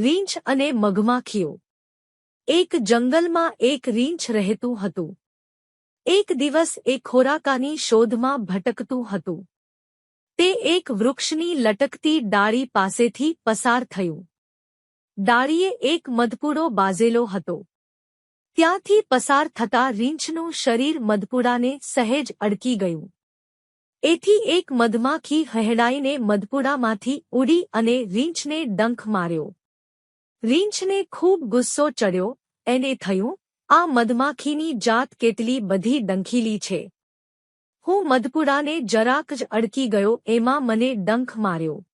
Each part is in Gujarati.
રીંછ અને મઘમાખીઓ એક જંગલમાં એક રીંછ રહેતું હતું. એક દિવસ એ ખોરાકાની શોધમાં ભટકતું હતું. તે એક વૃક્ષની લટકતી ડાળી પાસેથી પસાર થયું. ડાળીએ એક મધપૂડો બાઝેલો હતો. ત્યાંથી પસાર થતા રીંછનું શરીર મધપુડાને સહેજ અડકી ગયું. એથી એક મધમાખી હહેડાઈને મધપુડામાંથી ઉડી અને રીંછને ડંખ માર્યો. રીંછને ખૂબ ગુસ્સો ચડ્યો, એને થયું, આ મધમાખીની જાત કેટલી બધી ડંખીલી છે. હું મધપુડાને જરાક જ અડકી ગયો, એમાં મને ડંખ માર્યો.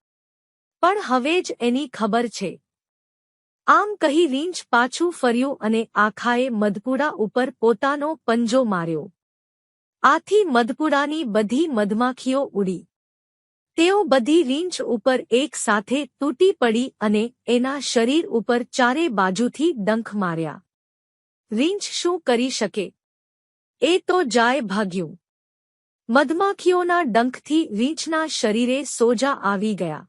પણ હવે જ એની ખબર છે. આમ કહી રીંછ પાછું ફર્યું અને આખાએ મધપુડા ઉપર પોતાનો પંજો માર્યો. આથી મધપુડાની બધી મધમાખીઓ ઉડી. તેઓ બધી રીંછ ઉપર એક સાથે તૂટી પડી અને એના શરીર ઉપર ચારે બાજુથી ડંખ માર્યા. રીંછ શું કરી શકે? એ તો જાય ભાગ્યું. મધમાખીઓના ડંખથી રીંછના શરીરે સોજા આવી ગયા.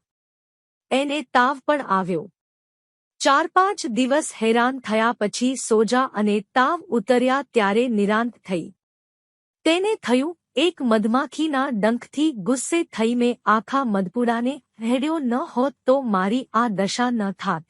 એને તાવ પણ આવ્યો. ચાર પાંચ દિવસ હેરાન થયા પછી સોજા અને તાવ ઉતર્યા ત્યારે નિરાંત થઈ. તેને થયું એક મધમાખીના ડંખથી ગુસ્સે થઈ મેં આખા મધપુરાને હેડ્યો ન હોત તો મારી આ દશા ન થાત.